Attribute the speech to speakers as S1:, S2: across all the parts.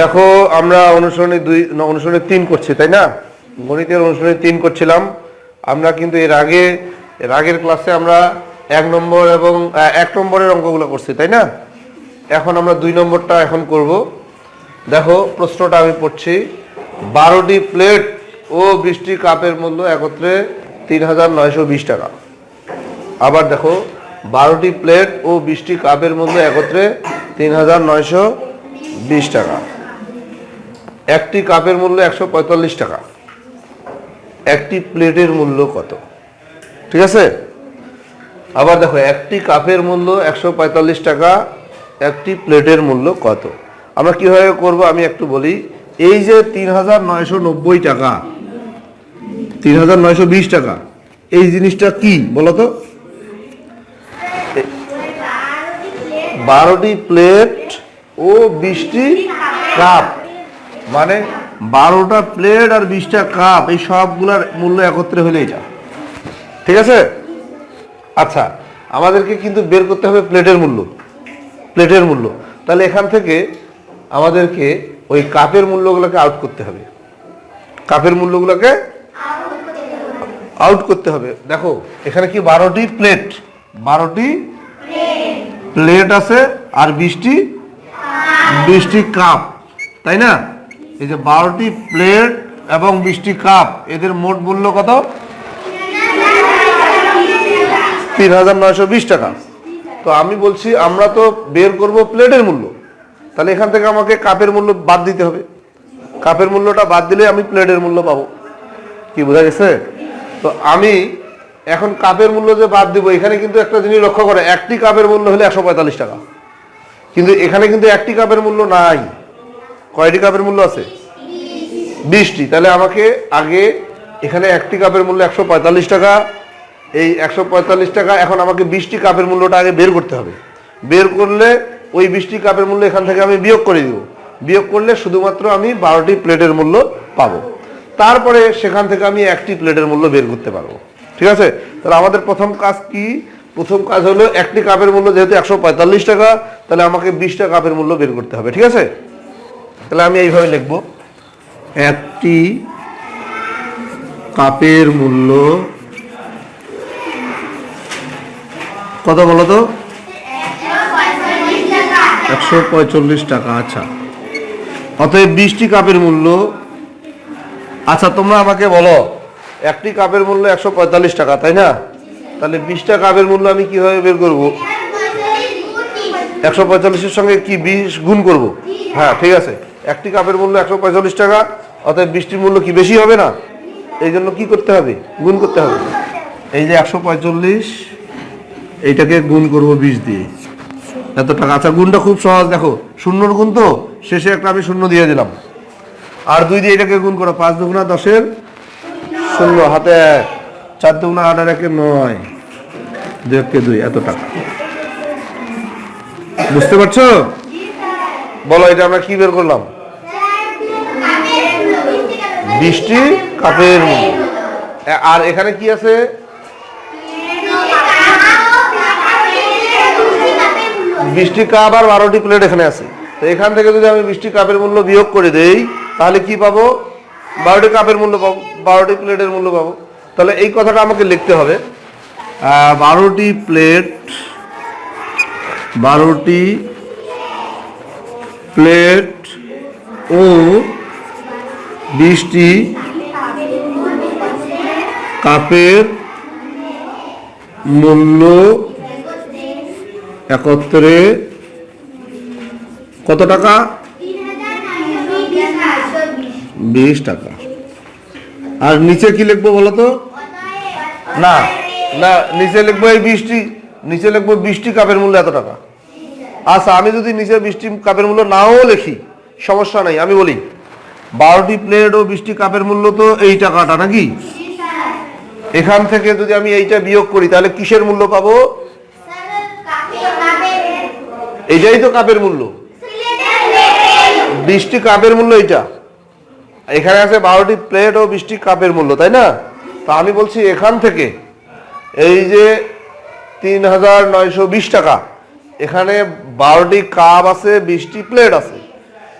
S1: দেখো, আমরা অনুসরণে দুই অনুসরণে তিন করছি, তাই না? গণিতের অনুসরণে তিন করছিলাম। আমরা কিন্তু এর আগে এর আগের ক্লাসে আমরা এক নম্বর এবং এক নম্বরের অঙ্কগুলো করছি, তাই না? এখন আমরা দুই নম্বরটা এখন করব। দেখো, প্রশ্নটা আমি পড়ছি। বারোটি প্লেট ও বৃষ্টি কাপের মূল্য একত্রে তিন হাজার নয়শো বিশ টাকা। আবার দেখো, বারোটি প্লেট ও বৃষ্টি কাপের মূল্য একত্রে তিন হাজার নয়শো বিশ টাকা। একটি কাপের মূল্য একশো পঁয়তাল্লিশ টাকা। একটি প্লেটের মূল্য কত? ঠিক আছে? আবার দেখো, একটি কাপের মূল্য একশো পঁয়তাল্লিশ টাকা, একটি প্লেটের মূল্য কত? আমরা কীভাবে করব আমি একটু বলি। এই যে তিন হাজার নয়শো নব্বই টাকা, তিন হাজার নয়শো বিশ টাকা, এই জিনিসটা কি বলো তো? বারোটি প্লেট ও বিশটি কাপ। মানে বারোটা প্লেট আর বিশটা কাপ এই সবগুলার মূল্য একত্রে হলেই এটা ঠিক আছে? আচ্ছা আমাদেরকে কিন্তু বের করতে হবে প্লেটের মূল্য। প্লেটের মূল্য। তাহলে এখান থেকে আমাদেরকে ওই কাপের মূল্যগুলোকে আউট করতে হবে। কাপের মূল্যগুলোকে আউট করতে হবে। দেখো, এখানে কি বারোটি প্লেট বারোটি প্লেট আছে আর বিশটি বিশটি কাপ তাই না? এই যে বারোটি প্লেট এবং বিশটি কাপ, এদের মোট মূল্য কত? তিন হাজার নয়শো বিশ টাকা। তো আমি বলছি, আমরা তো বের করব প্লেটের মূল্য। তাহলে এখান থেকে আমাকে কাপের মূল্য বাদ দিতে হবে। কাপের মূল্যটা বাদ দিলে আমি প্লেটের মূল্য পাবো। কি বোঝা গেছে? তো আমি এখন কাপের মূল্য যে বাদ দিব, এখানে কিন্তু একটা জিনিস লক্ষ্য করে, একটি কাপের মূল্য হলে একশো পঁয়তাল্লিশ টাকা। কিন্তু এখানে কিন্তু একটি কাপের মূল্য নাই। কয়টি কাপের মূল্য আছে? বিশটি। তাহলে আমাকে আগে এখানে একটি কাপের মূল্য একশো পঁয়তাল্লিশ টাকা, এই একশো পঁয়তাল্লিশ টাকা, এখন আমাকে বিশটি কাপের মূল্যটা আগে বের করতে হবে। বের করলে ওই বিশটি কাপের মূল্য এখান থেকে আমি বিয়োগ করে দিব। বিয়োগ করলে শুধুমাত্র আমি বারোটি প্লেটের মূল্য পাবো। তারপরে সেখান থেকে আমি একটি প্লেটের মূল্য বের করতে পারব। ঠিক আছে? তাহলে আমাদের প্রথম কাজ কি? প্রথম কাজ হলো একটি কাপের মূল্য যেহেতু একশো পঁয়তাল্লিশ টাকা, তাহলে আমাকে বিশটা কাপের মূল্য বের করতে হবে। ঠিক আছে? তাহলে আমি এইভাবে লিখব। একটি কাপের মূল্য কত বলো তো? একশো পঁয়তাল্লিশ টাকা আচ্ছা। অতএব বিশটি কাপের মূল্য। আচ্ছা তোমরা আমাকে বলো, একটি কাপের মূল্য একশো পঁয়তাল্লিশ টাকা, তাই না? তাহলে বিশটা কাপের মূল্য আমি কীভাবে বের করব? একশো পঁয়তাল্লিশের সঙ্গে কি বিশ গুণ করব? হ্যাঁ ঠিক আছে। একটি কাপের মূল্য একশো পঁয়তাল্লিশ টাকা, অতএব বৃষ্টির মূল্য কি বেশি হবে না? এই জন্য কি করতে হবে? গুণ করতে হবে। এই যে একশো পঁয়তাল্লিশ, এইটাকে গুণ করব বিশ দিয়ে। এত টাকা। আচ্ছা গুণটা খুব সহজ। দেখো, শূন্যর গুণ তো, শেষে একটা আমি শূন্য দিয়ে দিলাম। আর দুই দিয়ে এটাকে গুণ করো, পাঁচ দুগুণা দশের শূন্য হাতে এক, চার দুগুণা আট আর একে নয় দুই একে দুই, এত টাকা। বুঝতে পারছ? বলো, এটা আমরা কি বের করলাম? বৃষ্টি কাপের আর এখানে কি আছে? বৃষ্টি কাপ আর বারোটি প্লেট এখানে আছে। তো এখান থেকে যদি আমি বৃষ্টি কাপের মূল্য বিয়োগ করে দেই, তাহলে কি পাবো? বারোটি কাপের মূল্য পাবো, বারোটি প্লেটের মূল্য পাবো। তাহলে এই কথাটা আমাকে লিখতে হবে। বারোটি প্লেট বারোটি প্লেট ও বিশটি কাপের মূল্য একত্রে কত টাকা? বিশ টাকা। আর নিচে কি লিখব বলো তো? না না, নিচে লিখব এই বৃষ্টি, নিচে লিখব বৃষ্টি, কাপের মূল্য এত টাকা। আচ্ছা আমি যদি নিচে বৃষ্টি, কাপের মূল্য নাও লিখি, সমস্যা নাই, আমি বলি। বারোটি প্লেট ও বৃষ্টি কাপের মূল্য তো এই টাকাটা নাকি? এখান থেকে যদি আমি এইটা বিয়োগ করি, তাহলে কিসের মূল্য পাবো? এইটাই তো কাপের মূল্য। বৃষ্টি কাপের মূল্য এইটা। এখানে আছে বারোটি প্লেট ও বৃষ্টি কাপের মূল্য, তাই না? তা আমি বলছি এখান থেকে, এই যে তিন হাজার নয়শো বিশ টাকা, এখানে বারোটি কাপ আছে, বিশটি প্লেট আছে।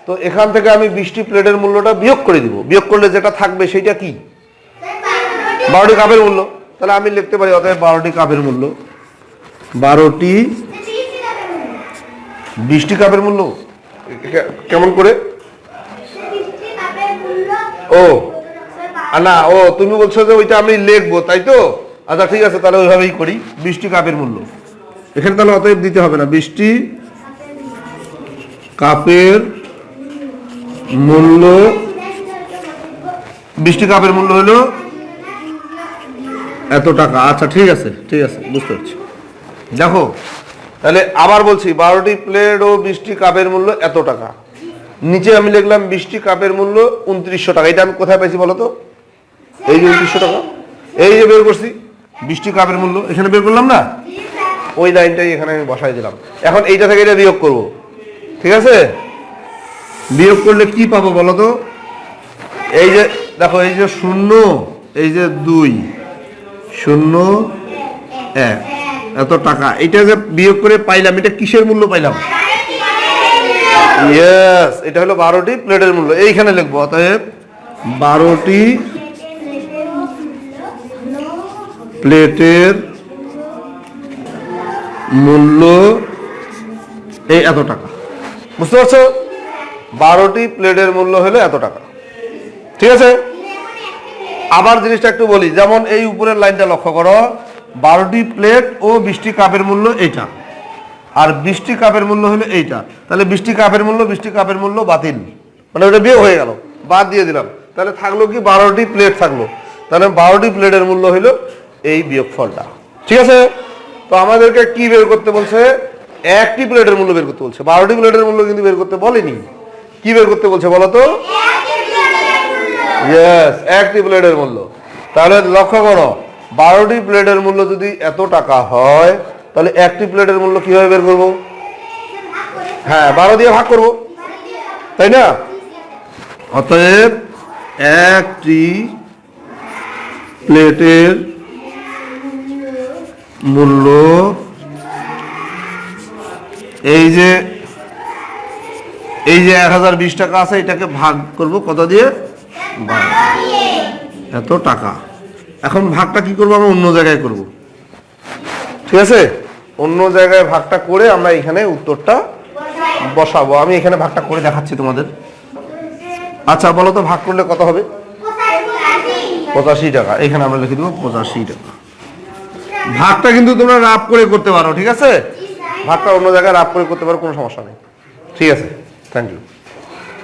S1: তো এখান থেকে আমি বিশটি প্লেটের মূল্যটা বিয়োগ করে দিব। বিয়োগ করলে যেটা থাকবে সেটা কি? বারোটি কাপের মূল্য। তাহলে আমি লিখতে পারি অতএব বারোটি কাপের মূল্য। বারোটি বিশটি কাপের মূল্য? কেমন করে? ও না ও, তুমি বলছো যে ওইটা আমি লিখব, তাই তো? আচ্ছা ঠিক আছে, তাহলে ওইভাবেই করি। বৃষ্টি কাপের মূল্য। এখানে তাহলে অতএব দিতে হবে না। বৃষ্টি কাপের মূল্য বিশটি কাপের মূল্য হলো এত টাকা। আচ্ছা ঠিক আছে ঠিক আছে বুঝতে পারছি। দেখো তাহলে আবার বলছি বারোটি প্লেট ও বিশটি কাপের মূল্য এত টাকা। নিচে আমি লিখলাম বিশটি কাপের মূল্য উনত্রিশশো টাকা। এটা আমি কোথায় পাইছি বলো তো? এই যে উনত্রিশশো টাকা। এই যে বের করছি বিশটি কাপের মূল্য। এখানে বের করলাম না? ওই লাইনটাই এখানে আমি বসাই দিলাম। এখন এইটা থেকে এটা বিয়োগ করব। ঠিক আছে? বিয়োগ করলে কি পাবো বলো তো? এই যে, দেখো, এই যে শূন্য, এই যে দুই, শূন্য, এক। এত টাকা। এটা যে বিয়োগ করে পাইলাম, এটা কিসের মূল্য পাইলাম? ইয়েস এটা হলো বারোটি প্লেটের মূল্য। এইখানে লিখব, অতএব বারোটি প্লেটের মূল্য এই এত টাকা। বুঝতে পারছ? বারোটি প্লেটের মূল্য হলো এত টাকা। ঠিক আছে? আবার জিনিসটা একটু বলি, যেমন এই উপরের লাইনটা লক্ষ্য করো, বারোটি প্লেট ও বৃষ্টি কাপের মূল্য এইটা। আর বৃষ্টি কাপের মূল্য হলো এইটা। তাহলে বৃষ্টি কাপের মূল্য বৃষ্টি কাপের মূল্য বাতিল। মানে ওটা বিয়ে হয়ে গেল, বাদ দিয়ে দিলাম। তাহলে থাকল কি বারোটি প্লেট থাকল? তাহলে বারোটি প্লেটের মূল্য হলো এই বিয়োগফলটা। ঠিক আছে? তো আমাদেরকে কি বের করতে বলছে? একটি প্লেটের মূল্য বের করতে বলছে। বারোটি প্লেটের মূল্য কিন্তু বের করতে বলেনি। কি বের করতে বলছে বলো তো? ইয়েস একটি প্লেটের মূল্য। তাহলে লক্ষ্য করো বারোটি প্লেটের মূল্য যদি এত টাকা হয়, তাহলে একটি প্লেটের মূল্য কীভাবে বের করব? হ্যাঁ বারো দিয়ে ভাগ করব। তাই না? অতএব একটি প্লেটের মূল্য এই যে এই যে এক হাজার বিশ টাকা আছে, এটাকে ভাগ করব, কত দিয়ে? এত টাকা। এখন ভাগটা কি করব, আমরা অন্য জায়গায় করব। ঠিক আছে? অন্য জায়গায় ভাগটা করে আমরা এখানে উত্তরটা বসাবো। আমি এখানে ভাগটা করে দেখাচ্ছি তোমাদের। আচ্ছা বলো তো, ভাগ করলে কত হবে? পঁচাশি টাকা। এখানে আমরা লিখে দেবো পঁচাশি টাকা। ভাগটা কিন্তু তোমরা রাপ করে করতে পারো, ঠিক আছে? ভাগটা অন্য জায়গায় রাপ করে করতে পারো, কোনো সমস্যা নেই। ঠিক আছে? Thank you.